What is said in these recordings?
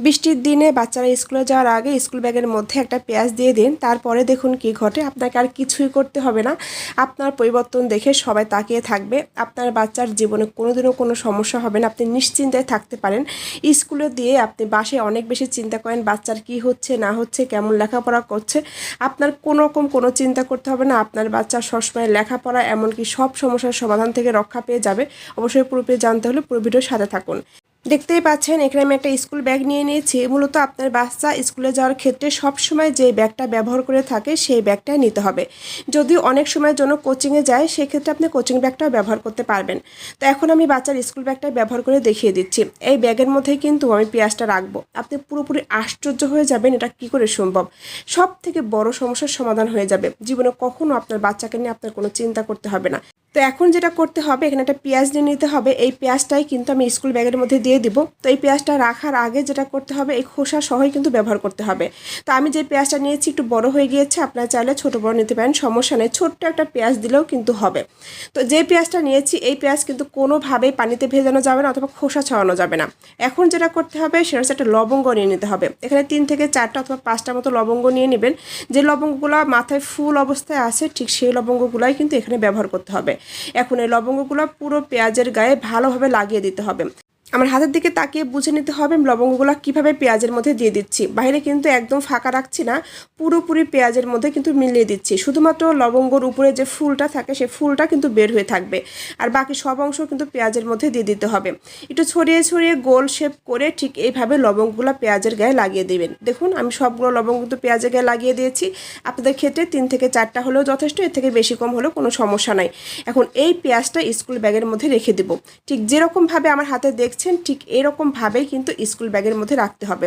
বৃষ্টির দিনে বাচ্চারা স্কুলে যাওয়ার আগে স্কুল ব্যাগের মধ্যে একটা পেঁয়াজ দিয়ে দিন, তারপরে দেখুন কি ঘটে। আপনাকে আর কিছুই করতে হবে না। আপনার পরিবর্তন দেখে সবাই তাকিয়ে থাকবে। আপনার বাচ্চার জীবনে কোনোদিনও কোনো সমস্যা হবে না। আপনি নিশ্চিন্তায় থাকতে পারেন। স্কুলে দিয়ে আপনি বাসে অনেক বেশি চিন্তা করেন, বাচ্চার কি হচ্ছে, না হচ্ছে, কেমন লেখাপড়া করছে। আপনার কোনো রকম কোনো চিন্তা করতে হবে না। আপনার বাচ্চার সবসময় লেখাপড়া, এমনকি সব সমস্যার সমাধান থেকে রক্ষা পেয়ে যাবে। অবশ্যই পুরো পেয়ে জানতে হলে পুরো ভিডিওর সাথে থাকুন। দেখতেই পাচ্ছেন, এখানে আমি একটা স্কুল ব্যাগ নিয়ে নিয়েছি। মূলত আপনার বাচ্চা স্কুলে যাওয়ার ক্ষেত্রে সবসময় যে ব্যাগটা ব্যবহার করে থাকে, সেই ব্যাগটাই নিতে হবে। যদি অনেক সময়ের জন্য কোচিংয়ে যায়, সেক্ষেত্রে আপনি কোচিং ব্যাগটাও ব্যবহার করতে পারবেন। তো এখন আমি বাচ্চার স্কুল ব্যাগটা ব্যবহার করে দেখিয়ে দিচ্ছি। এই ব্যাগের মধ্যে কিন্তু আমি পেঁয়াজটা রাখব। আপনি পুরোপুরি আশ্চর্য হয়ে যাবেন এটা কি করে সম্ভব। সব থেকে বড় সমস্যার সমাধান হয়ে যাবে। জীবনে কখনো আপনার বাচ্চাকে নিয়ে আপনার কোনো চিন্তা করতে হবে না। তো এখন যেটা করতে হবে, এখানে একটা পেঁয়াজ নিয়ে নিতে হবে। এই পেঁয়াজটাই কিন্তু আমি স্কুল ব্যাগের মধ্যে দিয়ে দিব। তো এই পেঁয়াজটা রাখার আগে যেটা করতে হবে, এই খোসা সহই কিন্তু ব্যবহার করতে হবে। তো আমি যে পেঁয়াজটা নিয়েছি একটু বড় হয়ে গিয়েছে, আপনারা চাইলে ছোট বড় নিতে পারেন, সমস্যা নেই। ছোট্ট একটা পেঁয়াজ দিলেও কিন্তু হবে। তো যে পেঁয়াজটা নিয়েছি, এই পেঁয়াজ কিন্তু কোনোভাবেই পানিতে ভেজানো যাবে না অথবা খোসা ছড়ানো যাবে না। এখন যেটা করতে হবে, সেটা হচ্ছে একটা লবঙ্গ নিয়ে নিতে হবে। এখানে তিন থেকে চারটা অথবা পাঁচটা মতো লবঙ্গ নিয়ে নেবেন। যে লবঙ্গগুলো মাথায় ফুল অবস্থায় আছে, ঠিক সেই লবঙ্গগুলোই কিন্তু এখানে ব্যবহার করতে হবে। এখন এই লবঙ্গগুলো পুরো পেঁয়াজের গায়ে ভালোভাবে লাগিয়ে দিতে হবে। আমার হাতের দিকে তাকিয়ে বুঝে নিতে হবে লবঙ্গগুলো কীভাবে পেঁয়াজের মধ্যে দিয়ে দিচ্ছি। বাইরে কিন্তু একদম ফাঁকা রাখছি না, পুরোপুরি পেঁয়াজের মধ্যে কিন্তু মিলিয়ে দিচ্ছি। শুধুমাত্র লবঙ্গর উপরে যে ফুলটা থাকে, সেই ফুলটা কিন্তু বের হয়ে থাকবে। আর বাকি সব অংশ কিন্তু পেঁয়াজের মধ্যে দিয়ে দিতে হবে। একটু ছড়িয়ে ছড়িয়ে গোল শেপ করে ঠিক এইভাবে লবঙ্গগুলো পেঁয়াজের গায়ে লাগিয়ে দেবেন। দেখুন, আমি সবগুলো লবঙ্গ কিন্তু পেঁয়াজের গায়ে লাগিয়ে দিয়েছি। আপনাদের ক্ষেত্রে তিন থেকে চারটা হলেও যথেষ্ট, এর থেকে বেশি কম হলেও কোনো সমস্যা নাই। এখন এই পেঁয়াজটা স্কুল ব্যাগের মধ্যে রেখে দেবো। ঠিক যেরকমভাবে আমার হাতে দেখছেন ঠিক এরকমভাবেই কিন্তু স্কুল ব্যাগের মধ্যে রাখতে হবে।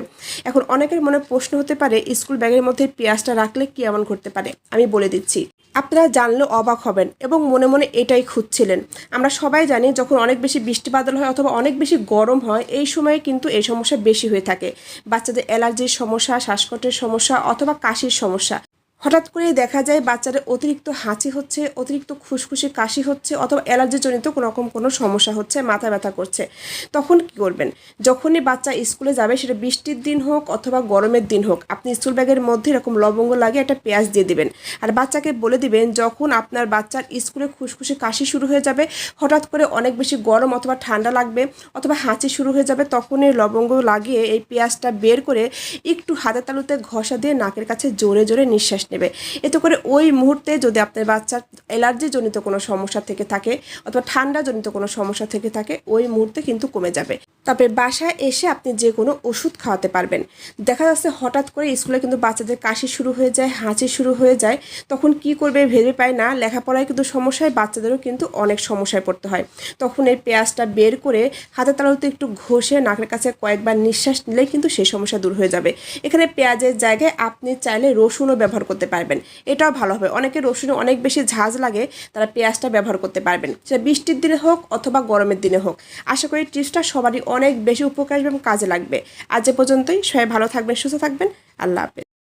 এখন অনেকের মনে প্রশ্ন হতে পারে, স্কুল ব্যাগের মধ্যে পেঁয়াজটা রাখলে কী এমন করতে পারে? আমি বলে দিচ্ছি, আপনারা জানলে অবাক হবেন এবং মনে মনে এটাই খুঁজছিলেন। আমরা সবাই জানি যখন অনেক বেশি বৃষ্টি বাদল হয় অথবা অনেক বেশি গরম হয়, এই সময়ে কিন্তু এই সমস্যা বেশি হয়ে থাকে। বাচ্চাদের অ্যালার্জির সমস্যা, শ্বাসকষ্টের সমস্যা অথবা কাশির সমস্যা। হঠাৎ করেই দেখা যায় বাচ্চাদের অতিরিক্ত হাঁচি হচ্ছে, অতিরিক্ত খুশখুশি কাশি হচ্ছে অথবা অ্যালার্জিজনিত রকম কোনো সমস্যা হচ্ছে, মাথা ব্যথা করছে। তখন কি করবেন? যখনই বাচ্চা স্কুলে যাবে, সেটা বৃষ্টির দিন হোক অথবা গরমের দিন হোক, আপনি স্কুল ব্যাগের মধ্যে এরকম লবঙ্গ লাগিয়ে একটা পেঁয়াজ দিয়ে দিবেন। আর বাচ্চাকে বলে দিবেন, যখন আপনার বাচ্চার স্কুলে খুশখুশি কাশি শুরু হয়ে যাবে, হঠাৎ করে অনেক বেশি গরম অথবা ঠান্ডা লাগবে অথবা হাঁচি শুরু হয়ে যাবে তখন এই লবঙ্গ লাগিয়ে এই পেঁয়াজটা বের করে একটু হাতে তালুতে ঘষা দিয়ে নাকের কাছে জোরে জোরে নিঃশ্বাস নেবে। এতে করে ওই মুহূর্তে যদি আপনার বাচ্চার অ্যালার্জিজনিত কোনো সমস্যা থেকে থাকে অথবা ঠান্ডাজনিত কোনো সমস্যা থেকে থাকে, ওই মুহূর্তে কিন্তু কমে যাবে। তবে বাসায় এসে আপনি যে কোনো ওষুধ খাওয়াতে পারবেন। দেখা যাচ্ছে হঠাৎ করে স্কুলে কিন্তু বাচ্চাদের কাশি শুরু হয়ে যায়, হাঁচি শুরু হয়ে যায়। তখন কি করবে ভেবে পায় না, লেখাপড়ায় কিন্তু সমস্যায়, বাচ্চাদেরও কিন্তু অনেক সমস্যায় পড়তে হয়। তখন এই পেঁয়াজটা বের করে হাতে তালাতে একটু ঘষে নাকের কাছে কয়েকবার নিঃশ্বাস নিলেই কিন্তু সেই সমস্যা দূর হয়ে যাবে। এখানে পেঁয়াজের জায়গায় আপনি চাইলে রসুনও ব্যবহার করতে পারবেন। এটাও ভালো হবে। অনেকে রসুনে অনেক বেশি ঝাঁজ লাগে, তারা পেঁয়াজটা ব্যবহার করতে পারবেন। সেটা বৃষ্টির দিনে হোক অথবা গরমের দিনে হোক। আশা করি টিপসটা সবারই অনেক বেশি উপকার এবং কাজে লাগবে। আজ এ পর্যন্তই। সবাই ভালো থাকবেন, সুস্থ থাকবেন। আল্লাহ হাফেজ।